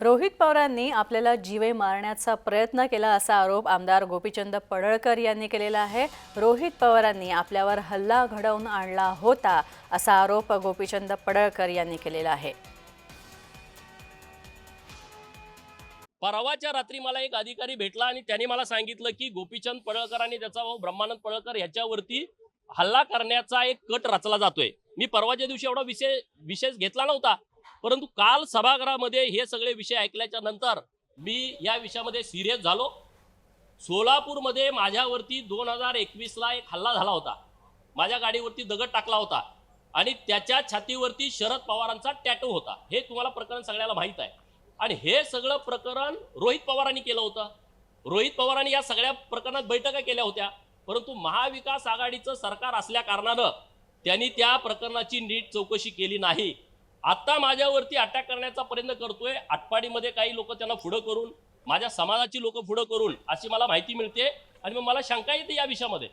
रोहित पवारांनी आपल्याला जीवे मारण्याचा प्रयत्न केला असा आरोप आमदार गोपीचंद पडळकर यांनी केलेला आहे. रोहित पवारांनी आपल्यावर हल्ला घडवून आणला होता असा आरोप गोपीचंद पडळकर यांनी केलेला आहे. परवाच्या रात्री मला एक अधिकारी भेटला आणि त्यांनी मला सांगितलं की गोपीचंद पडळकर आणि त्याचा भाऊ ब्रह्मानंद पडळकर ह्याच्यावरती हल्ला करण्याचा एक कट रचला जातोय. मी परवाच्या दिवशी एवढा विषय विशेष घेतला नव्हता. परंतु काल सभागृहामध्ये हे सगळे विषय ऐकल्याच्या नंतर मी या विषयामध्ये सिरियस झालो. सोलापूरमध्ये माझ्यावरती दोन हजार एकवीसला एक हल्ला झाला होता. माझ्या गाडीवरती दगड टाकला होता आणि त्याच्या छातीवरती शरद पवारांचा टॅटो होता. हे तुम्हाला प्रकरण सगळ्याला माहीत आहे. आणि हे सगळं प्रकरण रोहित पवारांनी केलं होतं. रोहित पवारांनी या सगळ्या प्रकरणात बैठका केल्या होत्या. परंतु महाविकास आघाडीचं सरकार असल्या कारणानं त्यांनी त्या प्रकरणाची नीट चौकशी केली नाही. आता माझ्यावरती अटॅक करण्याचा प्रयत्न करतोय. आटपाडीमध्ये काही लोक त्यांना पुढं करून माझ्या समाजाची लोक पुढं करून अशी मला माहिती मिळते. आणि मग मला शंका येते या विषयामध्ये.